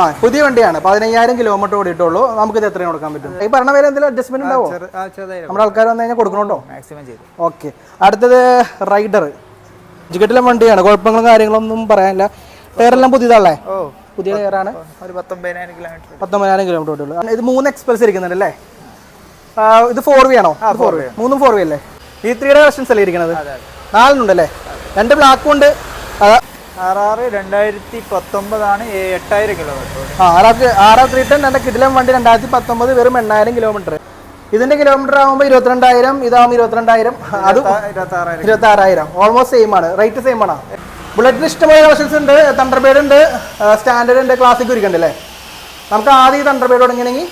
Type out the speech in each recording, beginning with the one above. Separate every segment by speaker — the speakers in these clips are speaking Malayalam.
Speaker 1: ആ പുതിയ വണ്ടിയാണ്. പതിനയ്യായിരം കിലോമീറ്റർ ഓടിയിട്ടുള്ളൂ നമുക്ക് ഇത് എത്രയും കൊടുക്കാൻ പറ്റും. ഈ പറഞ്ഞ പേര് എന്തെങ്കിലും അഡ്ജസ്റ്റ്മെന്റ് ഉണ്ടാവോ? നമ്മുടെ ആൾക്കാർ വന്നു കഴിഞ്ഞാൽ കൊടുക്കണുണ്ടോ?
Speaker 2: മാക്സിമം ചെയ്തു.
Speaker 1: ഓക്കെ അടുത്തത് റൈഡർ ജിഗറ്റിലെ വണ്ടിയാണ്. കുഴപ്പങ്ങളും കാര്യങ്ങളൊന്നും പറയാനില്ല. ടയറെല്ലാം പുതിയതാണല്ലേ? പുതിയ ടയറാണ്.
Speaker 2: ഒരു പത്തൊമ്പതിനായിരം കിലോമീറ്റർ
Speaker 1: പത്തൊമ്പതിനായിരം കിലോമീറ്റർ ഓടിയുള്ളൂ ഇത് മൂന്ന് എക്സ്പ്രസ് ഇരിക്കുന്നുണ്ട് അല്ലേ? ഇത് ഫോർ വി ആണോ? ഫോർ വി മൂന്നും ഫോർ വി അല്ലേ? ഈ ത്രീയുടെ വെർഷൻസ് അല്ലേ ഇരിക്കുന്നത്? നാലിനുണ്ടല്ലേ? രണ്ട് ബ്ലാക്കും ഉണ്ട്.
Speaker 2: ആർ രണ്ടായിരത്തി പത്തൊമ്പതാണ് എട്ടായിരം കിലോമീറ്റർ
Speaker 1: ആ ആറാ ആറാ ത്രീ ടെൻ എന്റെ കിടിലം വണ്ടി രണ്ടായിരത്തി പത്തൊമ്പത് വെറും എണ്ണായിരം കിലോമീറ്റർ ഇതിന്റെ കിലോമീറ്റർ ആകുമ്പോൾ ഇരുപത്തിരണ്ടായിരം ഇതാകുമ്പോൾ ഇരുപത്തിരണ്ടായിരം അത്
Speaker 2: ഇരുപത്തി ആറായിരം
Speaker 1: ഓൾമോസ്റ്റ് സെയിം ആണ്. റേറ്റ് സെയിം ആണ്. ബുള്ളറ്റിന് ഇഷ്ടമായ കളക്ഷൻസ് ഉണ്ട്. തണ്ടർബേഡ് ഉണ്ട്. സ്റ്റാൻഡേർഡ് ഉണ്ട്. ക്ലാസിക് ഇരിക്കുന്നുണ്ട് അല്ലേ നമുക്ക് ആദ്യം ഈ Thunderbird തുടങ്ങണമെങ്കിൽ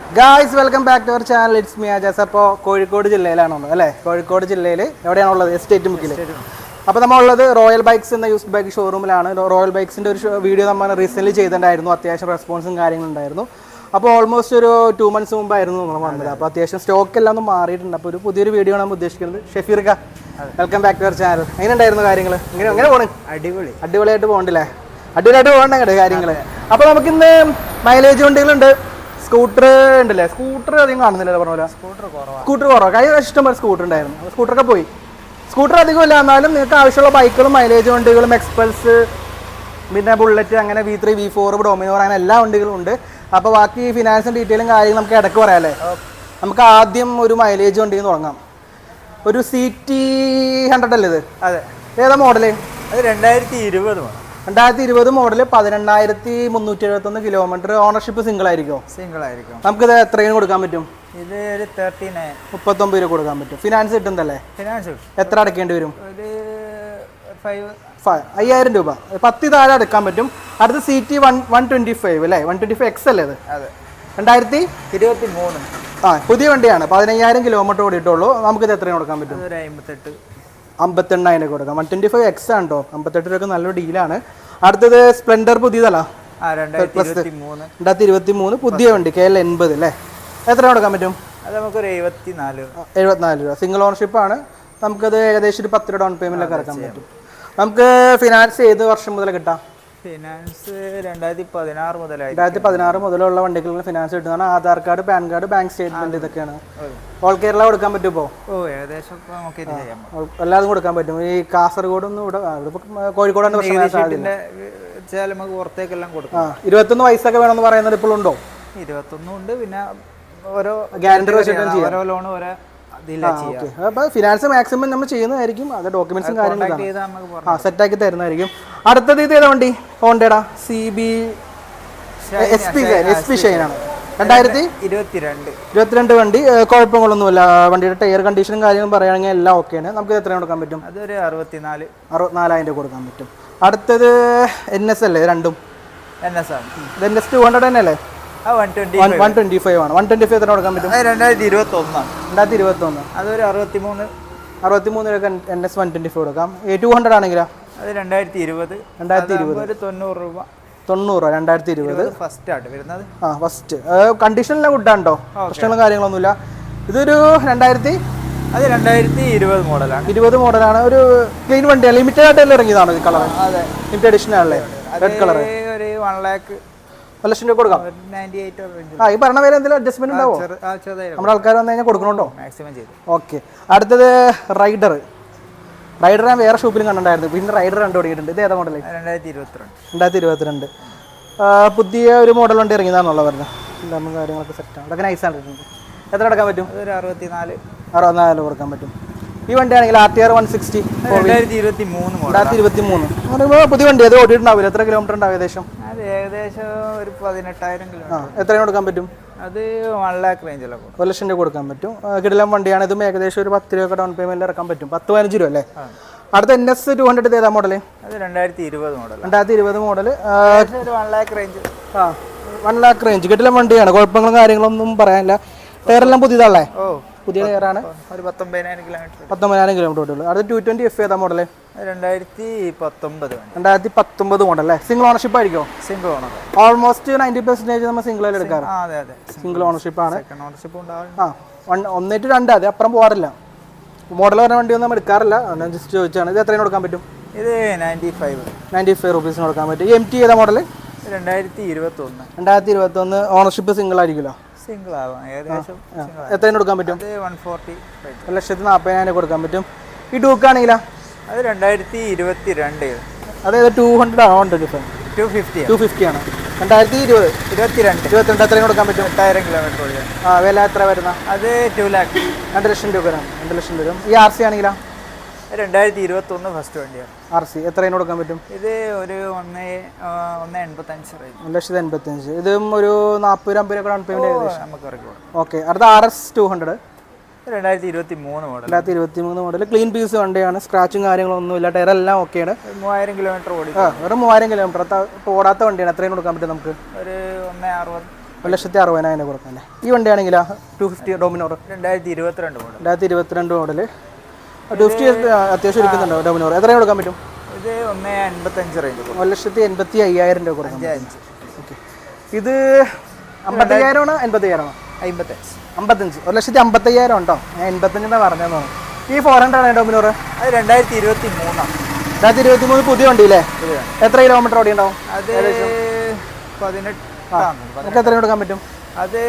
Speaker 1: guys welcome back to our channel it's me അപ്പോൾ കോഴിക്കോട് ജില്ലയിലാണുള്ളത് അല്ലേ? കോഴിക്കോട് ജില്ലയിൽ എവിടെയാണുള്ളത്? എസ്റ്റേറ്റ് മുക്കിൽ അപ്പോൾ നമ്മളുള്ളത് റോയൽ ബൈക്സ് എന്ന യൂസ്ഡ് ബൈക്ക് ഷോറൂമിലാണ് റോയൽ ബൈക്സിന്റെ ഒരു വീഡിയോ നമ്മൾ റീസെന്റ് ചെയ്തിട്ടുണ്ടായിരുന്നു. അത്യാവശ്യം റെസ്പോൺസും കാര്യങ്ങളും ഉണ്ടായിരുന്നു അപ്പോൾ ഓൾമോസ്റ്റ് ഒരു ടു മന്ത്സ് മുമ്പായിരുന്നു നമ്മൾ വന്നത്. അപ്പോൾ അത്യാവശ്യം സ്റ്റോക്ക് എല്ലാം ഒന്ന് മാറിയിട്ടുണ്ട്. അപ്പോൾ ഒരു പുതിയൊരു വീഡിയോ ആണ് നമ്മൾ ഉദ്ദേശിക്കുന്നത്. ഷെഫീർക്ക welcome back to our channel എങ്ങനെ ഉണ്ടായിരുന്നു കാര്യങ്ങൾ എങ്ങനെ എങ്ങനെ പോണ്?
Speaker 2: അടിപൊളി.
Speaker 1: അടിപൊളിയായിട്ട് പോകണ്ടല്ലേ അടിപൊളിയായിട്ട് പോകണ്ട കേട്ടോ കാര്യങ്ങൾ അപ്പോൾ നമുക്കിന്ന് മൈലേജ് വണ്ടികളുണ്ട്. സ്കൂട്ടർ ഉണ്ടല്ലേ? സ്കൂട്ടർ അധികം കാണുന്നില്ലല്ലോ പറഞ്ഞ പോലെ.
Speaker 2: സ്കൂട്ടർ കുറവാണ്
Speaker 1: സ്കൂട്ടർ കുറവാണ് കഴിഞ്ഞ ഇഷ്ടം പോലെ സ്കൂട്ടർ ഉണ്ടായിരുന്നു. സ്കൂട്ടറൊക്കെ പോയി. സ്കൂട്ടർ അധികം ഇല്ല എന്നാലും നിങ്ങൾക്ക് ആവശ്യമുള്ള ബൈക്കുകളും മൈലേജ് വണ്ടികളും എക്സ്പൾസ് പിന്നെ ബുള്ളറ്റ് അങ്ങനെ V three V four Dominar അങ്ങനെ എല്ലാ വണ്ടികളും ഉണ്ട്. അപ്പോൾ ബാക്കി ഫിനാൻസും ഡീറ്റെയിലും കാര്യങ്ങളും നമുക്ക് ഇടയ്ക്ക് പറയാമല്ലേ നമുക്ക് ആദ്യം ഒരു മൈലേജ് വണ്ടിയിൽ നിന്ന് തുടങ്ങാം. ഒരു സി ടി ഹൺഡ്രഡ് അല്ലേ ഇത്?
Speaker 2: അതെ.
Speaker 1: ഏതാ മോഡൽ
Speaker 2: അത് രണ്ടായിരത്തി ഇരുപത്
Speaker 1: രണ്ടായിരത്തി ഇരുപത് മോഡൽ പതിനെണ്ണായിരത്തി മുന്നൂറ്റി എഴുപത്തൊന്ന് കിലോമീറ്റർ ഓണർഷിപ്പ് സിംഗിൾ ആയിരിക്കും
Speaker 2: സിംഗിൾ ആയിരിക്കും.
Speaker 1: നമുക്കിത് എത്രയും കൊടുക്കാൻ പറ്റും?
Speaker 2: ഇത് ഒരു തേർട്ടി നയൻ
Speaker 1: മുപ്പത്തൊമ്പത് രൂപ കൊടുക്കാൻ പറ്റും. ഫിനാൻസ് കിട്ടുന്നതല്ലേ?
Speaker 2: ഫിനാൻസ്
Speaker 1: എത്ര അടക്കേണ്ടി വരും?
Speaker 2: ഒരു ഫൈവ്
Speaker 1: ഫൈവ് അയ്യായിരം രൂപ. പത്തി താഴെ അടക്കാൻ പറ്റും. അടുത്ത C T one one twenty five അല്ലേ? വൺ ട്വന്റി ഫൈവ് എക്സ് അല്ലേ അത്?
Speaker 2: അതെ.
Speaker 1: രണ്ടായിരത്തി
Speaker 2: ഇരുപത്തി മൂന്ന്
Speaker 1: ആ പുതിയ വണ്ടിയാണ്. പതിനയ്യായിരം കിലോമീറ്റർ ഓടിയിട്ടുള്ളൂ ഇത് എത്രയും കൊടുക്കാൻ പറ്റും?
Speaker 2: ഒരു അമ്പത്തെട്ട്.
Speaker 1: അമ്പത്തെണ്ണായിരം കൊടുക്കാം. വൺ ട്വന്റി ഫൈവ് എക്സ് ആണ് കേട്ടോ അമ്പത്തെട്ട് രൂപ നല്ലൊരു ഡീലാണ് അടുത്തത് സ്പ്ലെൻഡർ പുതിയതല്ല?
Speaker 2: രണ്ടായിരത്തി ഇരുപത്തി മൂന്ന്
Speaker 1: പുതിയ വണ്ടി കെ എൽ എൺപത് അല്ലേ? എത്ര കൊടുക്കാൻ പറ്റും?
Speaker 2: അത് നമുക്കൊരു എഴുപത്തി നാല്
Speaker 1: എഴുപത്തിനാല് രൂപ. സിംഗിൾ ഓണർഷിപ്പ് ആണ്. നമുക്കത് ഏകദേശം ഒരു പത്ത് രൂപ ഡൗൺ പേയ്മെന്റിലൊക്കെ ഇറക്കാൻ പറ്റും. നമുക്ക് ഫിനാൻസ് ഏത് വർഷം മുതൽ കിട്ടാം?
Speaker 2: ഫിനാൻസ് രണ്ടായിരത്തി പതിനാറ് മുതലായി
Speaker 1: രണ്ടായിരത്തി പതിനാറ് മുതലുള്ള വണ്ടികൾക്ക് ഫിനാൻസ് കിട്ടുന്നതാണ്. Aadhaar card PAN card bank statement ഇതൊക്കെയാണ്. ഓൾ കേരള കൊടുക്കാൻ പറ്റുമോ ഇപ്പോൾ
Speaker 2: ഓ ഏകദേശം
Speaker 1: എല്ലാതും കൊടുക്കാൻ പറ്റും. ഈ കാസർഗോഡ് ഒന്നും ഇവിടെ കോഴിക്കോടാണ് പ്രശ്നം സാധ്യത
Speaker 2: നമുക്ക് പുറത്തേക്കെല്ലാം കൊടുക്കും.
Speaker 1: ഇരുപത്തൊന്ന് വയസ്സൊക്കെ വേണമെന്ന് പറയുന്നത് ഇപ്പോഴുണ്ടോ
Speaker 2: ഇരുപത്തൊന്നും ഉണ്ട്. പിന്നെ ഓരോ
Speaker 1: ഗ്യാരണ്ടി
Speaker 2: ഓരോ ലോൺ ഓരോ
Speaker 1: അപ്പോൾ ഫിനാൻസ് മാക്സിമം നമ്മൾ ചെയ്യുന്നതായിരിക്കും. അത് ഡോക്യുമെന്റ്സും കാര്യങ്ങളും
Speaker 2: സെറ്റ് ആക്കി
Speaker 1: ആ സെറ്റാക്കി തരുന്നതായിരിക്കും. അടുത്തത് ഇത് ഏതാ വണ്ടി? ഹോണ്ടേടാ. C B S P S P ഷൈനാണ് രണ്ടായിരത്തി?
Speaker 2: ഇരുപത്തിരണ്ട്.
Speaker 1: ഇരുപത്തിരണ്ട് വണ്ടി. കുഴപ്പങ്ങളൊന്നുമില്ല. വണ്ടിയുടെ ടയർ കണ്ടീഷനും കാര്യങ്ങളും പറയുകയാണെങ്കിൽ എല്ലാം ഓക്കെയാണ് നമുക്ക് എത്ര കൊടുക്കാൻ പറ്റും?
Speaker 2: അതൊരു അറുപത്തിനാല്.
Speaker 1: അറുപത്തിനാലായിരം രൂപ കൊടുക്കാൻ പറ്റും. അടുത്തത് എൻ എസ് അല്ലേ? രണ്ടും.
Speaker 2: എൻ എസ് ആണ്.
Speaker 1: എൻ എസ് ടു ഹൺഡ്രഡ് തന്നെ അല്ലേ?
Speaker 2: വൺ ട്വന്റി
Speaker 1: ഫൈവ് ആണ്. വൺ ട്വന്റി ഫൈവ് എത്ര കൊടുക്കാൻ പറ്റും?
Speaker 2: രണ്ടായിരത്തി ഇരുപത്തി ഒന്നാണ്
Speaker 1: രണ്ടായിരത്തി ഇരുപത്തൊന്ന്.
Speaker 2: അതൊരു അറുപത്തി മൂന്ന്
Speaker 1: അറുപത്തി മൂന്ന് N S one twenty five കൊടുക്കാം ടു ഹൺഡ്രഡ് ആണെങ്കിലോ?
Speaker 2: അത് രണ്ടായിരത്തി ഇരുപത്
Speaker 1: രണ്ടായിരത്തി
Speaker 2: അതാകുമ്പോ ഒരു തൊണ്ണൂറ് രൂപ.
Speaker 1: തൊണ്ണൂറ് രണ്ടായിരത്തി ഇരുപത്
Speaker 2: ഫസ്റ്റ് ആയിട്ട് വരുന്നത്.
Speaker 1: ആ ഫസ്റ്റ് കണ്ടീഷനെല്ലാം ഗുഡാണ് കേട്ടോ പ്രശ്നങ്ങളും കാര്യങ്ങളൊന്നുമില്ല. ഇതൊരു രണ്ടായിരത്തി?
Speaker 2: അത് രണ്ടായിരത്തി ഇരുപത് മോഡലാണ്.
Speaker 1: ഇരുപത് മോഡലാണ്. ഒരു ക്ലീൻ വണ്ടിയാണ് ലിമിറ്റഡ് ആയിട്ട് ഇറങ്ങിയതാണ് ഈ കളർ
Speaker 2: അതെ.
Speaker 1: ലിമിറ്റഡ് എഡിഷൻ ആണല്ലേ? റെഡ് കളർ
Speaker 2: ഒരു വൺ ലാക്ക്
Speaker 1: ഒരു ലക്ഷം രൂപ കൊടുക്കാം. ആ ഈ പറഞ്ഞ വില എന്തെങ്കിലും അഡ്ജസ്റ്റ്മെന്റ് ഉണ്ടാവോ? നമ്മുടെ ആൾക്കാർ വന്നു കഴിഞ്ഞാൽ കൊടുക്കണോട്ടോ
Speaker 2: മാക്സിമം ചെയ്തു.
Speaker 1: ഓക്കെ അടുത്തത് റൈഡർ റൈഡർ ഞാൻ വേറെ ഷോപ്പിലും കണ്ടിട്ടുണ്ടായിരുന്നു. പിന്നെ റൈഡർ കണ്ടു തുടങ്ങിയിട്ടുണ്ട്. ഇത് ഏതാ മോഡൽ
Speaker 2: രണ്ടായിരത്തി ഇരുപത്തിരണ്ട്
Speaker 1: രണ്ടായിരത്തി ഇരുപത്തിരണ്ട് പുതിയ ഒരു മോഡൽ വണ്ടി ഇറങ്ങിയതാണല്ലോ പറഞ്ഞത്? നമ്മൾ കാര്യങ്ങളൊക്കെ സെറ്റാണ് അതൊക്കെ നൈസാണ് എത്ര അടക്കാൻ പറ്റും?
Speaker 2: അതൊരു അറുപത്തിനാല്.
Speaker 1: അറുപത്തിനാല് കൊടുക്കാൻ പറ്റും. ഈ വണ്ടി ആണെങ്കിൽ R T R one sixty
Speaker 2: രണ്ടായിരത്തി ഇരുപത്തി മൂന്ന് മോഡൽ
Speaker 1: രണ്ടായിരത്തി ഇരുപത്തി മൂന്ന് പുതിയ വണ്ടി അത് ഓടിയിട്ടുണ്ടാവില്ല എത്ര കിലോമീറ്റർ ഉണ്ടാവും ഏകദേശം?
Speaker 2: ഏകദേശം ഒരു പതിനെട്ടായിരം
Speaker 1: കൊടുക്കാൻ പറ്റും?
Speaker 2: അത് വൺ ലാക്ക് റേഞ്ചിലൊക്കെ
Speaker 1: ഒരു ലക്ഷം രൂപ കൊടുക്കാൻ പറ്റും. കിടിലം വണ്ടിയാണ്. ഇതും ഏകദേശം ഒരു പത്ത് രൂപ ഡൗൺ പേയ്മെന്റ് ഇറക്കാൻ പറ്റും. പത്ത് പതിനഞ്ച് രൂപ അല്ലേ? അടുത്ത എൻ എസ് ടു ഹൺഡ്രഡ് ഏതാ മോഡൽ
Speaker 2: അത് രണ്ടായിരത്തി ഇരുപത് മോഡൽ
Speaker 1: രണ്ടായിരത്തി ഇരുപത് മോഡൽ
Speaker 2: ഒരു വൺ ലാക്ക് റേഞ്ച്
Speaker 1: ആ വൺ ലാക്ക് റേഞ്ച് കിടിലം വണ്ടിയാണ്. കുഴപ്പങ്ങളും കാര്യങ്ങളൊന്നും പറയാനില്ല. ടയറെല്ലാം പുതിയതാണല്ലേ?
Speaker 2: ഓ.
Speaker 1: പുതിയ ടയറാണ്
Speaker 2: ഒരു പത്തൊമ്പതിനായിരം കിലോമീറ്റർ
Speaker 1: പത്തൊമ്പതിനായിരം കിലോമീറ്റർ ഓടുള്ളൂ അടുത്ത ടു ട്വന്റി എഫ് ഏതാ മോഡൽ
Speaker 2: രണ്ടായിരത്തി പത്തൊമ്പത്
Speaker 1: രണ്ടായിരത്തി പത്തൊമ്പത് മോഡൽ അല്ലേ? സിംഗിൾ ഓണർഷിപ്പ് ആയിരിക്കും?
Speaker 2: Single owner
Speaker 1: almost ninety percentage നമ്മൾ സിംഗിളിൽ എടുക്കാറ്.
Speaker 2: അതെ അതെ.
Speaker 1: സിംഗിൾ ഓണർഷിപ്പ് ആണ്.
Speaker 2: ഓണർഷിപ്പ് ഉണ്ടാവും
Speaker 1: ആ ഒന്നേറ്റ് രണ്ട് അതെ അപ്പുറം പോകാറില്ല മോഡൽ പറഞ്ഞ വണ്ടി ഒന്നും എടുക്കാറില്ല. ഞാൻ ജസ്റ്റ് ചോദിച്ചാണ്. ഇത് എത്രയും കൊടുക്കാൻ പറ്റും?
Speaker 2: ഇത് നയന്റി ഫൈവ്
Speaker 1: നയന്റി ഫൈവ് റുപ്പീസിന് കൊടുക്കാൻ പറ്റും. എം ടി ഏതാ മോഡൽ
Speaker 2: രണ്ടായിരത്തി ഇരുപത്തി ഒന്ന്
Speaker 1: രണ്ടായിരത്തി ഇരുപത്തൊന്ന് ഓണർഷിപ്പ് സിംഗിൾ ആയിരിക്കുമല്ലോ.
Speaker 2: സിംഗിൾ ആവാം ഏകദേശം single
Speaker 1: എത്രയും കൊടുക്കാൻ പറ്റും?
Speaker 2: അത് വൺ ഫോർട്ടി
Speaker 1: ഒരു ലക്ഷത്തി നാൽപ്പതിനായിരം കൊടുക്കാൻ പറ്റും. ഈ ഡൂക്ക് ആണെങ്കിലാ?
Speaker 2: അത് രണ്ടായിരത്തി ഇരുപത്തി രണ്ട്
Speaker 1: അതായത് ടു ഹൺഡ്രഡ് ആണ് hundred
Speaker 2: two fifty
Speaker 1: two fifty ആണ്. രണ്ടായിരത്തി ഇരുപത്
Speaker 2: ഇരുപത്തിരണ്ട്.
Speaker 1: ഇരുപത്തിരണ്ട് എത്രയും കൊടുക്കാൻ പറ്റും?
Speaker 2: എട്ടായിരം കിലോമീറ്റർ
Speaker 1: ആ വില എത്ര വരുന്ന?
Speaker 2: അത് ടു ലാക്ക്
Speaker 1: രണ്ട് ലക്ഷം രൂപ വരാം. രണ്ട് ലക്ഷം വരും. ഈ ആർ സി ആണെങ്കിലാ?
Speaker 2: രണ്ടായിരത്തി ഇരുപത്തി ഒന്ന് ഫസ്റ്റ് വണ്ടിയാണ്.
Speaker 1: ആർ സി എത്രയും കൊടുക്കാൻ പറ്റും?
Speaker 2: ഇത് ഒരു ഒന്ന് ഒന്ന് എൺപത്തഞ്ച്
Speaker 1: ഒരു ലക്ഷത്തി എൺപത്തഞ്ച്. ഇതും ഒരു നാൽപ്പത് അമ്പത് രൂപ ഡൗൺ പേയ്മെന്റ് ഏകദേശം.
Speaker 2: നമുക്ക് ഇറക്കി
Speaker 1: ഓക്കെ. അടുത്ത ആർ എസ് ടു ഹൺഡ്രഡ്
Speaker 2: രണ്ടായിരത്തി ഇരുപത്തി മൂന്ന് മോഡൽ
Speaker 1: രണ്ടായിരത്തി ഇരുപത്തി മൂന്ന് മോഡൽ ക്ലീൻ പീസ് വണ്ടിയാണ്. സ്ക്രാച്ചും കാര്യങ്ങളൊന്നും ഇല്ല. ടയർ എല്ലാം ഓക്കെയാണ്
Speaker 2: മൂവായിരം കിലോമീറ്റർ ഓടി
Speaker 1: ആ വെറും മൂവായിരം കിലോമീറ്റർ ഇപ്പോൾ ഓടാത്ത വണ്ടിയാണ്. എത്രയും കൊടുക്കാൻ പറ്റും നമുക്ക്?
Speaker 2: ഒരു ഒന്ന് അറുപത്.
Speaker 1: ഒരു ലക്ഷത്തി അറുപതിനായിരം കൊടുക്കാം അല്ലേ? ഈ വണ്ടിയാണെങ്കിലോ ടു ഫിഫ്റ്റി ഡോമിനോർ
Speaker 2: രണ്ടായിരത്തി ഇരുപത്തിരണ്ട് മോഡൽ
Speaker 1: രണ്ടായിരത്തി ഇരുപത്തിരണ്ട് മോഡൽ ടു ഫിഫ്റ്റി അത്യാവശ്യം ഇരിക്കുന്നുണ്ടോ? ഡോമിനോർ എത്രയും കൊടുക്കാൻ പറ്റും?
Speaker 2: ഇത് ഒന്ന് എൺപത്തഞ്ച് റേഞ്ച്
Speaker 1: ഒരു ലക്ഷത്തി എൺപത്തി അയ്യായിരം രൂപ കൊടുക്കാം
Speaker 2: അഞ്ച്
Speaker 1: ഓക്കെ. ഇത് അമ്പത്തയ്യായിരമാണോ? എൺപത്തയ്യായിരമാണോ?
Speaker 2: അമ്പത്തഞ്ച്.
Speaker 1: അമ്പത്തഞ്ച്. ഒരു ലക്ഷത്തി അമ്പത്തയ്യായിരം ഉണ്ടോ? ഞാൻ എൺപത്തഞ്ചെന്നാണ് പറഞ്ഞതെന്ന് ഈ ഫോർ ഹൺഡ്രഡ് ആണ് ഡോമിനോർ
Speaker 2: അത് രണ്ടായിരത്തി ഇരുപത്തി മൂന്നാണ്
Speaker 1: രണ്ടായിരത്തി ഇരുപത്തി മൂന്ന് പുതിയ വണ്ടിയില്ലേ എത്ര കിലോമീറ്റർ ഓടിയുണ്ടാവും
Speaker 2: അത് പതിനെട്ടാണ്
Speaker 1: നമുക്ക് എത്ര കൊടുക്കാൻ പറ്റും?
Speaker 2: അത്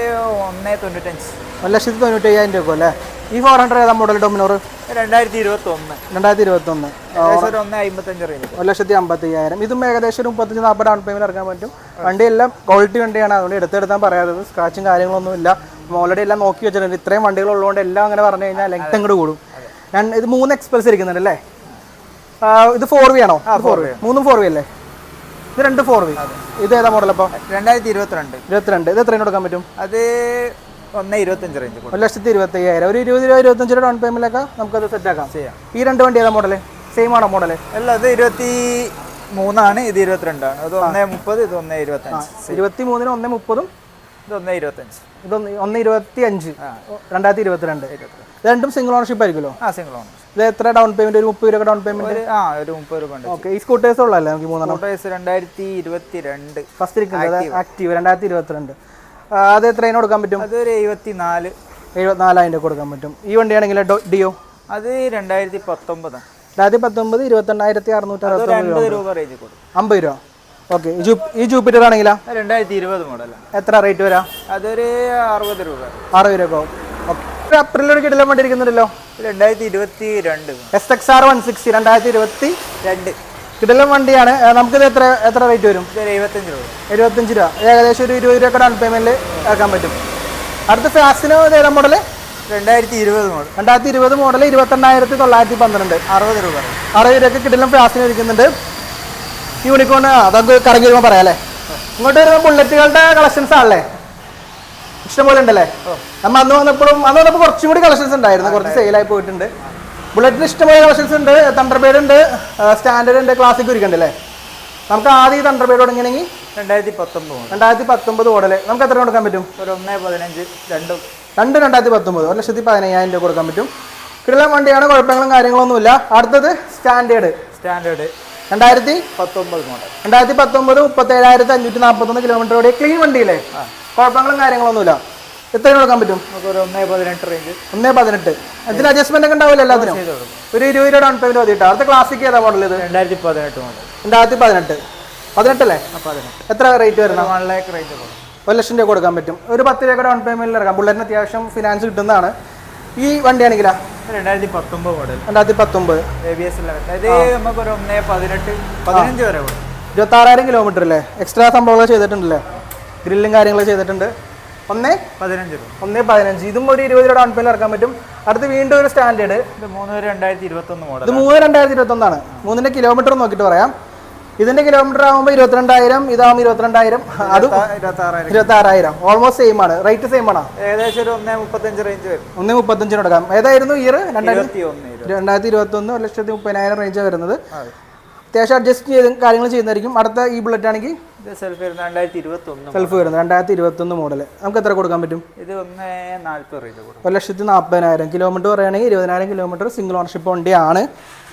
Speaker 2: ഒന്ന് തൊണ്ണൂറ്റഞ്ച്.
Speaker 1: ഒരു ലക്ഷത്തി തൊണ്ണൂറ്റയ്യായിരം രൂപ അല്ലേ? ഈ ഫോർ ഹൺഡ്രഡ് ഏതാ മോഡൽ ഡൊമിനോർ
Speaker 2: രണ്ടായിരത്തി ഇരുപത്തി ഒന്ന്
Speaker 1: രണ്ടായിരത്തി
Speaker 2: ഒരു ഒന്ന്
Speaker 1: ഒരു ലക്ഷത്തി അമ്പത്തി അയ്യായിരം ഇതും ഏകദേശം ഒരു മുപ്പത്തഞ്ച് നാൽപ്പത് ഡൗൺ പേയ്മെന്റ് ഇറക്കാൻ പറ്റും. വണ്ടി എല്ലാം ക്വാളിറ്റി വണ്ടിയാണ്. അതുകൊണ്ട് എടുത്തെടുത്താൻ പറയാത്തത് സ്ക്രാച്ചും കാര്യങ്ങളൊന്നും ഇല്ല. ഓൾറെഡി എല്ലാം നോക്കി വെച്ചിട്ടുണ്ട്. ഇത്രയും വണ്ടികൾ ഉള്ളതുകൊണ്ട് എല്ലാം അങ്ങനെ പറഞ്ഞു കഴിഞ്ഞാൽ ലെങ്ത് അങ്ങോട്ട് കൂടും. ഞാൻ ഇത് മൂന്ന് എക്സ്പ്രസ് ഇരിക്കുന്നുണ്ട് അല്ലേ? ഇത് ഫോർ വി ആണോ? ഫോർ വി മൂന്നും ഫോർ വി അല്ലേ? ഇത് രണ്ട് ഫോർ വി ഇത് ഏതാ മോഡൽ അപ്പോൾ?
Speaker 2: രണ്ടായിരത്തി ഇരുപത്തിരണ്ട്.
Speaker 1: ഇരുപത്തിരണ്ട് ഇത് എത്രയും കൊടുക്കാൻ പറ്റും?
Speaker 2: അത് ഒന്ന് ഇരുപത്തഞ്ച് റേഞ്ച്
Speaker 1: ഒരു ലക്ഷത്തി ഇരുപത്തി അയ്യായിരം ഒരു ഇരുപത് രൂപ ഇരുപത്തഞ്ച് രൂപ ഡൗൺ പേയ്മെന്റിലൊക്കെ നമുക്കത് സെറ്റ് ആക്കാം.
Speaker 2: ചെയ്യാം.
Speaker 1: ഈ രണ്ട് വണ്ടി ഏതാ മോഡൽ സെയിം ആണോ മോഡൽ
Speaker 2: അല്ല അത് ഇരുപത്തി മൂന്നാണ് ഇത് ഇരുപത്തിരണ്ടാണ്. അത് ഒന്ന് മുപ്പത് ഇത് ഒന്ന് ഇരുപത്തഞ്ച്.
Speaker 1: ഇരുപത്തി മൂന്നിന് ഒന്ന് മുപ്പതും
Speaker 2: ഇത് ഒന്ന് ഇരുപത്തഞ്ച്.
Speaker 1: ഇത് ഒന്ന് ഇരുപത്തി അഞ്ച് രണ്ടായിരത്തി ഇരുപത്തിരണ്ട്. ഇത് രണ്ടും സിംഗിൾ ഓണർഷിപ്പ് ആയിരിക്കുമല്ലോ?
Speaker 2: ആ സിംഗിൾ ഓണർ
Speaker 1: ഇത് എത്ര ഡൗൺ പേയ്മെന്റ് ഒരു മുപ്പത് രൂപ ഡൗൺ പേയ്മെന്റ്
Speaker 2: ആ ഒരു മുപ്പത് രൂപ
Speaker 1: ഓക്കെ ഈ സ്കൂട്ടേഴ്സ് ഉള്ളതല്ലേ നമുക്ക് മൂന്നാം
Speaker 2: ഫോട്ടോസ് രണ്ടായിരത്തി ഇരുപത്തി രണ്ട്
Speaker 1: ഫസ്റ്റ് ആക്റ്റീവ് രണ്ടായിരത്തി ഇരുപത്തിരണ്ട്. അത് എത്രയും കൊടുക്കാൻ പറ്റും?
Speaker 2: അതൊരു എഴുപത്തി നാല്
Speaker 1: എഴുപത്തിനാലായിരം രൂപ കൊടുക്കാൻ പറ്റും. ഈ വണ്ടിയാണെങ്കിൽ ഡിയോ?
Speaker 2: അത് രണ്ടായിരത്തി പത്തൊമ്പതാണ്
Speaker 1: രണ്ടായിരത്തി പത്തൊമ്പത് ഇരുപത്തെണ്ണായിരത്തി അറുന്നൂറ്റി അറുപത്തി
Speaker 2: രൂപ. റേഞ്ച് കൊടുക്കും.
Speaker 1: അമ്പത് രൂപ. ഓക്കെ. ഈ ജൂപ്പിറ്റർ ആണെങ്കിലാ?
Speaker 2: രണ്ടായിരത്തി ഇരുപത് മോഡൽ
Speaker 1: എത്ര റേറ്റ് വരാം?
Speaker 2: അതൊരു അറുപത് രൂപ.
Speaker 1: അറുപത് രൂപ ആവും. ഓക്കെ. അപ്രിലൊരു ഒരു വണ്ടി ഇരിക്കുന്നുണ്ടല്ലോ.
Speaker 2: രണ്ടായിരത്തി ഇരുപത്തി രണ്ട്
Speaker 1: S X R one six രണ്ടായിരത്തി ഇരുപത്തി
Speaker 2: രണ്ട്.
Speaker 1: കിടിലം വണ്ടിയാണ്. നമുക്ക് നമുക്കിത് എത്ര എത്ര റേറ്റ് വരും?
Speaker 2: എഴുപത്തഞ്ച് രൂപ.
Speaker 1: എഴുപത്തഞ്ച് രൂപ. ഏകദേശം ഒരു ഇരുപത് രൂപ ഡൗൺ പേയ്മെന്റിൽ ആക്കാൻ പറ്റും. അടുത്ത ഫാസ്റ്റിന് ഏതാ മോഡൽ
Speaker 2: രണ്ടായിരത്തി ഇരുപത് മോഡൽ
Speaker 1: രണ്ടായിരത്തി ഇരുപത് മോഡൽ ഇരുപത്തെണ്ണായിരത്തി തൊള്ളായിരത്തി പന്ത്രണ്ട്.
Speaker 2: അറുപത് രൂപ
Speaker 1: അറുപത് രൂപയ്ക്ക് കിടലം ഫാസ്റ്റിന് ഇരിക്കുന്നുണ്ട് യൂണിക്കോൺ അതൊക്കെ കറങ്ങി വരുമ്പോൾ പറയാം അല്ലേ ഇങ്ങോട്ട് വരുമ്പോൾ ബുള്ളറ്റുകളുടെ കളക്ഷൻസ് ആണല്ലേ? ഇഷ്ടംപോലെ ഉണ്ടല്ലേ? നമ്മൾ അന്ന് വന്നപ്പോഴും അന്ന് വന്നപ്പോൾ കുറച്ചും കൂടി കളക്ഷൻസ് ഉണ്ടായിരുന്നു. കുറച്ച് സെയിലായി പോയിട്ടുണ്ട്. ബുള്ളറ്റിന് ഇഷ്ടമായ കളക്ഷൻസ് ഉണ്ട് തണ്ടർബേഡ് ഉണ്ട് സ്റ്റാൻഡേർഡ് ഉണ്ട് ക്ലാസിക് ഇരിക്കുന്നുണ്ട് അല്ലേ നമുക്ക് ആദ്യം ഈ തണ്ടർബേഡ് തുടങ്ങണമെങ്കിൽ
Speaker 2: രണ്ടായിരത്തി പത്തൊമ്പത്
Speaker 1: രണ്ടായിരത്തി പത്തൊമ്പത് മോഡൽ നമുക്ക് എത്ര കൊടുക്കാൻ പറ്റും?
Speaker 2: ഒരു ഒന്ന് പതിനഞ്ച് രണ്ടും.
Speaker 1: രണ്ട് രണ്ടായിരത്തി പത്തൊമ്പത് ഒരു ലക്ഷത്തി പതിനയ്യായിരം രൂപ കൊടുക്കാൻ പറ്റും. കിടലം വണ്ടിയാണ് കുഴപ്പങ്ങളും കാര്യങ്ങളൊന്നുമില്ല. അടുത്തത് സ്റ്റാൻഡേർഡ്
Speaker 2: സ്റ്റാൻഡേർഡ്
Speaker 1: രണ്ടായിരത്തി
Speaker 2: പത്തൊമ്പത് മോഡൽ
Speaker 1: രണ്ടായിരത്തി പത്തൊമ്പത് മുപ്പത്തേഴായിരത്തി അഞ്ഞൂറ്റി നാൽപ്പത്തൊന്ന് കിലോമീറ്റർ ഓടിയ ക്ലീൻ വണ്ടിയില്ലേ? കുഴപ്പങ്ങളും കാര്യങ്ങളൊന്നുമില്ല. എത്രയും കൊടുക്കാൻ പറ്റും
Speaker 2: ഒരു ഒന്ന് പതിനെട്ട് റേഞ്ച്
Speaker 1: ഒന്നേ പതിനെട്ട്. അതിന് അഡ്ജസ്റ്റ്മെന്റ് ഒക്കെ ഉണ്ടാവില്ല എല്ലാത്തിനും? ഒരു ഇരുപത് രൂപ ഡൗൺ പേയ്മെന്റ് മതി അടുത്ത ക്ലാസിക് ഏതാ മോഡൽ ഇത്?
Speaker 2: രണ്ടായിരത്തി പതിനെട്ട്. മോഡൽ
Speaker 1: രണ്ടായിരത്തി പതിനെട്ട്. പതിനെട്ടല്ലേ
Speaker 2: പതിനെട്ട്
Speaker 1: എത്ര റേറ്റ് വരുന്ന
Speaker 2: വൺ ലാക്ക് റേഞ്ച്
Speaker 1: ഒരു ലക്ഷം രൂപ കൊടുക്കാൻ പറ്റും. ഒരു പത്ത് രൂപ ഡൗൺ പേയ്മെന്റിൽ ഇറക്കാം. ബുള്ളറ്റിന് അത്യാവശ്യം ഫിനാൻസ് കിട്ടുന്നതാണ്. ഈ വണ്ടിയാണെങ്കിലാ
Speaker 2: രണ്ടായിരത്തി പത്തൊമ്പത് മോഡൽ
Speaker 1: രണ്ടായിരത്തി പത്തൊമ്പത്
Speaker 2: എ ബി എസ് ഇത് നമുക്കൊരു ഒന്ന് പതിനെട്ട് പതിനഞ്ച് വരെ കൊടുക്കും.
Speaker 1: ഇരുപത്തി ആറായിരം കിലോമീറ്റർ അല്ലേ എക്സ്ട്രാ സംഭവങ്ങൾ ചെയ്തിട്ടുണ്ടല്ലേ? ഗ്രില്ലും കാര്യങ്ങളും ചെയ്തിട്ടുണ്ട്. ഒന്നേ
Speaker 2: പതിനഞ്ച് രൂപ.
Speaker 1: ഒന്നേ പതിനഞ്ച്. ഇതും ഒരു ഇരുപത് രൂപ ഡൗൺ പേയ്മെന്റ് ഇറക്കാൻ പറ്റും. അടുത്ത് വീണ്ടും ഒരു സ്റ്റാൻഡേർഡ്
Speaker 2: ഇത് മൂന്ന് രണ്ടായിരത്തി ഇരുപത്തൊന്ന് മോഡൽ
Speaker 1: ഇത് മൂന്ന് രണ്ടായിരത്തി ഇരുപത്തൊന്നാണ്. മൂന്നിന്റെ കിലോമീറ്റർ നോക്കിയിട്ട് പറയാം. ഇതിന്റെ കിലോമീറ്റർ ആകുമ്പോൾ ഇരുപത്തിരണ്ടായിരം ഇതാകുമ്പോൾ ഇരുപത്തിരണ്ടായിരം. അത്
Speaker 2: ഇരുപത്തി ആറായിരം
Speaker 1: ഓൾമോസ്റ്റ് സെയിം ആണ്. റേറ്റ് സെയിം ആണോ?
Speaker 2: ഏകദേശം ഒരു ഒന്ന് മുപ്പത്തഞ്ച് റേഞ്ച് വരും.
Speaker 1: ഒന്ന് മുപ്പത്തഞ്ചിന് കൊടുക്കാം. ഏതായിരുന്നു ഇയർ രണ്ടായിരത്തി രണ്ടായിരത്തി ഇരുപത്തി ഒന്ന് ഒരു ലക്ഷത്തി മുപ്പതിനായിരം റേഞ്ച് വരുന്നത്.
Speaker 2: അതെ.
Speaker 1: അത്യാവശ്യം അഡ്ജസ്റ്റ് ചെയ്ത് കാര്യങ്ങൾ ചെയ്യുന്നതായിരിക്കും. അടുത്ത ഈ ബുള്ളറ്റ് ആണെങ്കിൽ
Speaker 2: ഇത് സെൽഫ് വരുന്നത് രണ്ടായിരത്തി ഇരുപത്തി ഒന്ന്
Speaker 1: സെൽഫ് വരുന്നത് രണ്ടായിരത്തി ഇരുപത്തി മോഡൽ നമുക്ക് എത്ര കൊടുക്കാൻ പറ്റും?
Speaker 2: ഇത് ഒന്ന് നാല്പത് കൊടുക്കും.
Speaker 1: ഒരു ലക്ഷത്തി നാൽപ്പതിനായിരം കിലോമീറ്റർ പറയുകയാണെങ്കിൽ ഇരുപതിനായിരം കിലോമീറ്റർ സിംഗിൾ ഓണർഷിപ്പ് വണ്ടിയാണ്.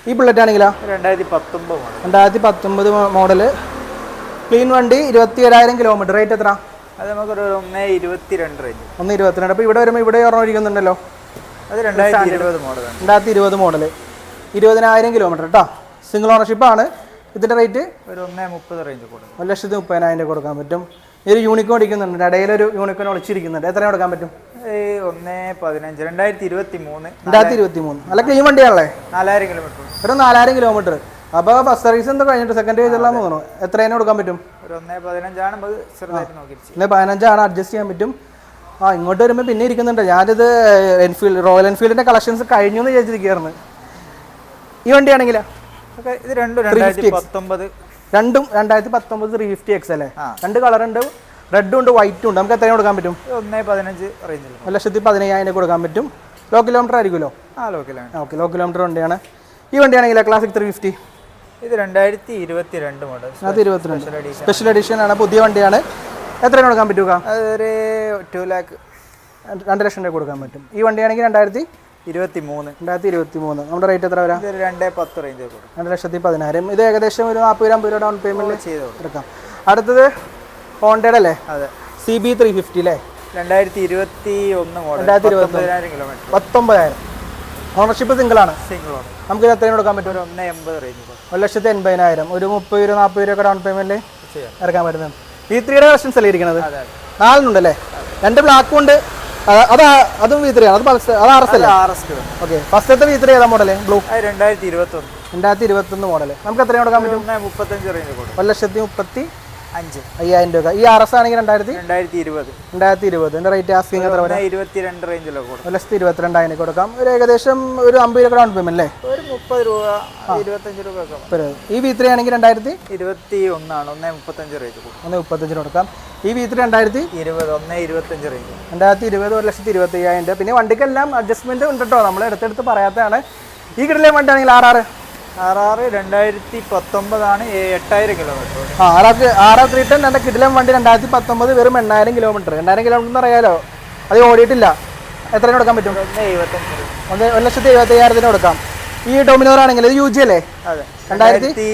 Speaker 1: ഈ ബുള്ളറ്റ് ആണെങ്കിലോ?
Speaker 2: രണ്ടായിരത്തി പത്തൊമ്പത് മോഡൽ
Speaker 1: രണ്ടായിരത്തി പത്തൊമ്പത് മോഡൽ ക്ലീൻ വണ്ടി ഇരുപത്തി ഏഴായിരം കിലോമീറ്റർ റേറ്റ് എത്ര?
Speaker 2: അത് നമുക്കൊരു ഒന്ന് ഇരുപത്തിരണ്ട് റേറ്റ് റേഞ്ച്
Speaker 1: ഒന്ന് ഇരുപത്തിരണ്ട്. അപ്പോൾ ഇവിടെ വരുമ്പോൾ ഇവിടെ ഓർമ്മ
Speaker 2: അത് രണ്ടായിരത്തി ഇരുപത് മോഡൽ
Speaker 1: രണ്ടായിരത്തി ഇരുപത് മോഡൽ ഇരുപതിനായിരം കിലോമീറ്റർ കേട്ടോ സിംഗിൾ ഓണർഷിപ്പ് ആണ്. ഇതിന്റെ റേറ്റ്?
Speaker 2: ഒരു ഒന്നേ മുപ്പത് റേഞ്ച് കൊടുക്കും.
Speaker 1: ഒരു ലക്ഷത്തി മുപ്പതിനായിരം രൂപ കൊടുക്കാൻ പറ്റും. ഈ ഒരു യൂണിക്കോൺ ഇരിക്കുന്നുണ്ട് ഇടയിലൊരു യൂണിക്കോൺ ഒളിച്ചിരിക്കുന്നുണ്ട്. എത്ര കൊടുക്കാൻ പറ്റും?
Speaker 2: ഈ ഒന്നേ പതിനഞ്ച് രണ്ടായിരത്തി ഇരുപത്തി മൂന്ന്
Speaker 1: രണ്ടായിരത്തി ഇരുപത്തി മൂന്ന് അല്ല ക്ലീൻ വണ്ടിയാണല്ലേ?
Speaker 2: നാലായിരം കിലോമീറ്റർ
Speaker 1: ഒരു നാലായിരം കിലോമീറ്റർ അപ്പോൾ ബസ് സർവീസ് എന്തോ കഴിഞ്ഞിട്ട് സെക്കൻഡ് പേജെല്ലാം തോന്നുന്നു. എത്ര തന്നെ കൊടുക്കാൻ പറ്റും?
Speaker 2: ഒരു ഒന്നേ പതിനഞ്ചാണ്
Speaker 1: ഇന്ന് പതിനഞ്ചാണ് അഡ്ജസ്റ്റ് ചെയ്യാൻ പറ്റും. ആ ഇങ്ങോട്ട് വരുമ്പോൾ പിന്നെ ഇരിക്കുന്നുണ്ട്. ഞാനിത് എൻഫീൽഡ് റോയൽ എൻഫീൽഡിന്റെ കളക്ഷൻസ് കഴിഞ്ഞു എന്ന് വിചാരിച്ചിരിക്കുകയായിരുന്നു. ഈ വണ്ടിയാണെങ്കിലോ?
Speaker 2: ഇത് രണ്ടും രണ്ടായിരത്തി പത്തൊമ്പത്
Speaker 1: രണ്ടും രണ്ടായിരത്തി പത്തൊമ്പത് ത്രീ ഫിഫ്റ്റി എക്സ് അല്ലേ രണ്ട് കളർ ഉണ്ട് റെഡും ഉണ്ട് വൈറ്റും ഉണ്ട്. നമുക്ക് എത്രയും കൊടുക്കാൻ പറ്റും?
Speaker 2: ഒന്നേ പതിനഞ്ച് റേഞ്ചിൽ
Speaker 1: ഒരു ലക്ഷത്തി പതിനയ്യായിരം കൊടുക്കാൻ പറ്റും. ലോ കിലോമീറ്റർ ആയിരിക്കുമല്ലോ?
Speaker 2: ആ low kilometre
Speaker 1: okay low kilometre വണ്ടിയാണ്. ഈ വണ്ടിയാണെങ്കിൽ ക്ലാസിക് ത്രീ ഫിഫ്റ്റി
Speaker 2: ഇത് രണ്ടായിരത്തി ഇരുപത്തി രണ്ട് മോഡൽ
Speaker 1: അത് ഇരുപത്തിരണ്ട്.
Speaker 2: സ്പെഷ്യൽ എഡീഷൻ
Speaker 1: ആണ്. പുതിയ വണ്ടിയാണ്. എത്രയാണ് കൊടുക്കാൻ പറ്റുക?
Speaker 2: അതൊരു ടു ലാക്ക്
Speaker 1: രണ്ട് ലക്ഷം രൂപ കൊടുക്കാൻ പറ്റും. ഈ വണ്ടിയാണെങ്കിൽ രണ്ടായിരത്തി
Speaker 2: ഇരുപത്തി മൂന്ന്
Speaker 1: രണ്ടായിരത്തി ഇരുപത്തി മൂന്ന് നമ്മുടെ റേറ്റ് എത്ര വരാം?
Speaker 2: രണ്ട് പത്ത് റേഞ്ച് കൊടുക്കും.
Speaker 1: രണ്ട് ലക്ഷത്തി പതിനായിരം. ഇത് ഏകദേശം ഒരു നാൽപ്പത് അമ്പത് രൂപ ഡൗൺ പേയ്മെന്റ്
Speaker 2: ചെയ്ത്
Speaker 1: എടുക്കാം. അടുത്തത് ഹോണ്ടയുടെ അല്ലേ?
Speaker 2: അതെ.
Speaker 1: സി ബി ത്രീ ഫിഫ്റ്റി അല്ലേ
Speaker 2: രണ്ടായിരത്തി ഇരുപത്തി ഒന്ന്
Speaker 1: രണ്ടായിരത്തി ഇരുപത്തി
Speaker 2: കിലോമീറ്റർ
Speaker 1: പത്തൊമ്പതായിരം ഓണർഷിപ്പ് സിംഗിളാണ്
Speaker 2: സിംഗിൾ ഓണർ
Speaker 1: നമുക്ക് ഇത് എത്രയും കൊടുക്കാൻ പറ്റും?
Speaker 2: ഒരു ഒന്ന് എൺപത് റേഞ്ച്
Speaker 1: ഒരു ലക്ഷത്തി എൺപതിനായിരം. ഒരു മുപ്പത് രൂപ നാൽപ്പത് രൂപ ഡൗൺ
Speaker 2: പേയ്മെന്റ്
Speaker 1: ഇറക്കാൻ പറ്റുന്നത് ഈ ത്രീയുടെ കളക്ഷൻസ് അല്ലേ ഇരിക്കുന്നത്? രണ്ട് ബ്ലാക്കും ഉണ്ട്. അത് അത് വി ത്രീ അത് അത് ആർ എസ് അല്ലേ?
Speaker 2: ആർ എസ്
Speaker 1: ഓക്കെ ഫസ്റ്റത്തെ വി ത്രീ ഏതാ മോഡൽ ബ്ലൂ
Speaker 2: രണ്ടായിരത്തി ഇരുപത്തി ഒന്ന്
Speaker 1: രണ്ടായിരത്തി മോഡൽ നമുക്ക് എത്രയും കൊടുക്കാൻ പറ്റും?
Speaker 2: മുപ്പത്തഞ്ച് റേഞ്ച്
Speaker 1: ഒരു ലക്ഷത്തി മുപ്പത്തി
Speaker 2: അഞ്ച്.
Speaker 1: അയ്യായിരം രൂപ. ഈ ആർ എസ് ആണെങ്കിൽ രണ്ടായിരത്തി?
Speaker 2: രണ്ടായിരത്തി ഇരുപത്.
Speaker 1: രണ്ടായിരത്തി ഇരുപത്. എന്റെ റേറ്റ് ആസ്കിങ് എത്ര വരെ?
Speaker 2: ഇരുപത്തിരണ്ട് റേഞ്ചിലോ രണ്ട് റേഞ്ചിലൊക്കെ കൊടുക്കും
Speaker 1: ലക്ഷത്തി ഇരുപത്തിരണ്ടായിരം കൊടുക്കാം. ഒരു ഏകദേശം ഒരു അമ്പത് രൂപ ഡൗൺ പേയ്മെന്റ് അല്ലേ
Speaker 2: ഒരു മുപ്പത് രൂപ ഇരുപത്തഞ്ച് രൂപ
Speaker 1: ഈ വി ത്രീ ആണെങ്കിൽ രണ്ടായിരത്തി?
Speaker 2: ഇരുപത്തി ഒന്നാണ് ഒന്നേ മുപ്പത്തഞ്ച് റേഞ്ച് കൊടുക്കും.
Speaker 1: മുപ്പത്തഞ്ച് മുപ്പത്തഞ്ചിന് കൊടുക്കാം. ഈ വി ത്രീ രണ്ടായിരത്തി?
Speaker 2: ഇരുപത് ഒന്നേ ഇരുപത്തഞ്ച് റേഞ്ച്
Speaker 1: രണ്ടായിരത്തി ഇരുപത് ഒരു ലക്ഷത്തി ഇരുപത്തി അയ്യായിരം രൂപ. പിന്നെ വണ്ടിക്കെല്ലാം അഡ്ജസ്റ്റ്മെന്റ് ഉണ്ട് കേട്ടോ നമ്മൾ എടുത്തെടുത്ത് പറയാത്തതാണ്. ഈ കിടലേ വണ്ടി ആണെങ്കിൽ ആർ ആറ്?
Speaker 2: ആർ ആറ് രണ്ടായിരത്തി പത്തൊമ്പതാണ് എട്ടായിരം കിലോമീറ്റർ
Speaker 1: ആ ആറാക്ക് ആറാ ത്രീ ടെൻ എന്റെ കിടിലം വണ്ടി രണ്ടായിരത്തി പത്തൊമ്പത് വെറും എണ്ണായിരം കിലോമീറ്റർ എണ്ണായിരം കിലോമീറ്റർ എന്ന് അറിയാലോ അത് ഓടിയിട്ടില്ല. എത്രയാണ് കൊടുക്കാൻ പറ്റും?
Speaker 2: ഒന്നേ എഴുപത്തഞ്ച്.
Speaker 1: ഒന്ന് ഒരു ലക്ഷത്തി എഴുപത്തി അയ്യായിരത്തിന് കൊടുക്കാം. ഈ ഡൊമിനോർ ആണെങ്കിൽ ഇത് യു ജി അല്ലേ?
Speaker 2: അതെ.
Speaker 1: രണ്ടായിരത്തി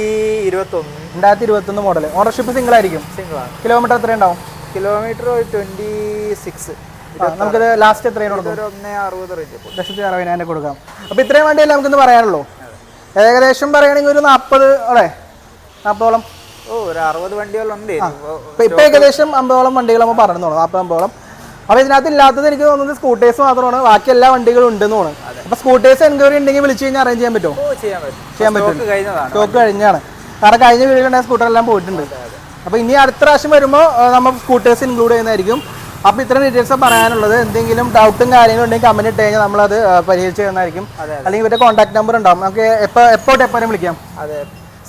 Speaker 2: ഇരുപത്തൊന്ന്
Speaker 1: രണ്ടായിരത്തി ഇരുപത്തൊന്ന് മോഡൽ ഓണർഷിപ്പ് സിംഗിൾ ആയിരിക്കും
Speaker 2: സിംഗിളാണ്
Speaker 1: കിലോമീറ്റർ എത്ര ഉണ്ടാവും
Speaker 2: കിലോമീറ്റർ ട്വന്റി സിക്സ്
Speaker 1: നമുക്ക് ലാസ്റ്റ് എത്രയാണ് കൊടുക്കും?
Speaker 2: ഒരു ഒന്നേ അറുപത് റേഞ്ച്
Speaker 1: ലക്ഷത്തി അറുപതിനായിരം കൊടുക്കാം. അപ്പോൾ ഇത്രയും വണ്ടിയല്ലേ നമുക്കൊന്ന് പറയാനുള്ളൂ? ഏകദേശം പറയുകയാണെങ്കിൽ ഒരു നാൽപ്പത് അല്ലേ? നാൽപ്പതോളം
Speaker 2: ഓ ഒരു അറുപത് വണ്ടികളുണ്ട്.
Speaker 1: ഇപ്പം ഏകദേശം അമ്പതോളം വണ്ടികൾ നമ്മൾ പറഞ്ഞു തോന്നുന്നു. നാൽപ്പത് അമ്പതോളം. അപ്പൊ ഇതിനകത്ത് ഇല്ലാത്തത് എനിക്ക് തോന്നുന്നത് സ്കൂട്ടേഴ്സ് മാത്രമാണ്. ബാക്കി എല്ലാ വണ്ടികളും ഉണ്ടെന്ന് തോന്നുന്നു. അപ്പൊ സ്കൂട്ടേഴ്സ് എൻക്വയറി ഉണ്ടെങ്കിൽ വിളിച്ചു കഴിഞ്ഞാൽ അറേഞ്ച് ചെയ്യാൻ പറ്റുമോ?
Speaker 2: ചെയ്യാൻ പറ്റും.
Speaker 1: ടോക്ക്
Speaker 2: സ്റ്റോക്ക്
Speaker 1: കഴിഞ്ഞാണ്. കാരണം കഴിഞ്ഞ വീടുകളുടെ സ്കൂട്ടർ എല്ലാം പോയിട്ടുണ്ട്. അപ്പൊ ഇനി അടുത്ത പ്രാവശ്യം വരുമ്പോൾ നമ്മൾ സ്കൂട്ടേഴ്സ് ഇൻക്ലൂഡ് ചെയ്യുന്നതായിരിക്കും. അപ്പോൾ ഇത്രയും ഡീറ്റെയിൽസ് പറയാനുള്ളത്. എന്തെങ്കിലും ഡൗട്ടും കാര്യങ്ങളും ഉണ്ടെങ്കിൽ കമന്റ് ഇട്ട് കഴിഞ്ഞാൽ നമ്മളത് പരിഹരിച്ച്
Speaker 2: തന്നായിരിക്കും
Speaker 1: അല്ലെങ്കിൽ ഇവരുടെ കോൺടാക്ട് നമ്പർ ഉണ്ടാവും. നമുക്ക് എപ്പോ എപ്പോട്ട് എപ്പോഴും വിളിക്കാം.
Speaker 2: അതെ.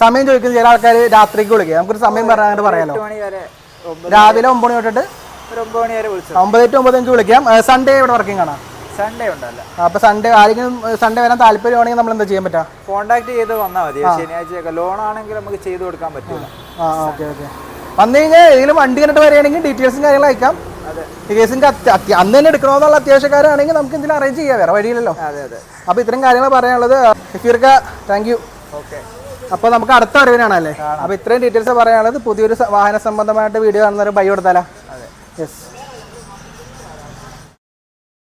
Speaker 1: സമയം ചോദിക്കുന്ന ചില ആൾക്കാർ രാത്രിക്ക് വിളിക്കുക നമുക്കൊരു സമയം പറയാനായിട്ട് പറയാലോ. രാവിലെ ഒമ്പത് മണി തൊട്ടിട്ട്
Speaker 2: ഒമ്പത്
Speaker 1: ടു ഒമ്പത് എനിക്ക് വിളിക്കാം. സൺഡേ ഇവിടെ വർക്കിംഗ് ആണോ?
Speaker 2: സൺഡേ ഉണ്ടല്ലോ.
Speaker 1: അപ്പൊ സൺഡേ ആരെങ്കിലും സൺഡേ വരാൻ താല്പര്യമാണെങ്കിൽ നമ്മൾ എന്താ ചെയ്യാൻ പറ്റാ?
Speaker 2: കോൺടാക്ട് ചെയ്ത് വന്നാൽ മതി. ശനിയാഴ്ചയൊക്കെ ലോൺ ആണെങ്കിൽ നമുക്ക് ചെയ്ത് കൊടുക്കാൻ പറ്റില്ല
Speaker 1: ആ ഓക്കെ ഓക്കെ. വന്നു കഴിഞ്ഞാൽ ഏതെങ്കിലും വണ്ടി കണ്ടിട്ട് വരികയാണെങ്കിൽ ഡീറ്റെയിൽസും കാര്യങ്ങളും അയക്കാം.
Speaker 2: അതെ.
Speaker 1: കേസിന്റെ അന്ന് തന്നെ എടുക്കണമെന്നുള്ള അത്യാവശ്യക്കാരാണെങ്കിൽ നമുക്ക് എന്തെങ്കിലും അറേഞ്ച് ചെയ്യാം. വേറെ വഴിയില്ലല്ലോ. അപ്പൊ ഇത്രയും കാര്യങ്ങൾ പറയാനുള്ളത് ഷഫീർക്ക താങ്ക് യു
Speaker 2: ഓക്കെ.
Speaker 1: അപ്പോൾ നമുക്ക് അടുത്ത അറിവിനാണല്ലേ? അപ്പൊ ഇത്രയും ഡീറ്റെയിൽസ് പറയാനുള്ളത് പുതിയൊരു വാഹന സംബന്ധമായിട്ട് വീഡിയോ കാണുന്നവർ ബൈ കൊടുത്താലോ? യെസ്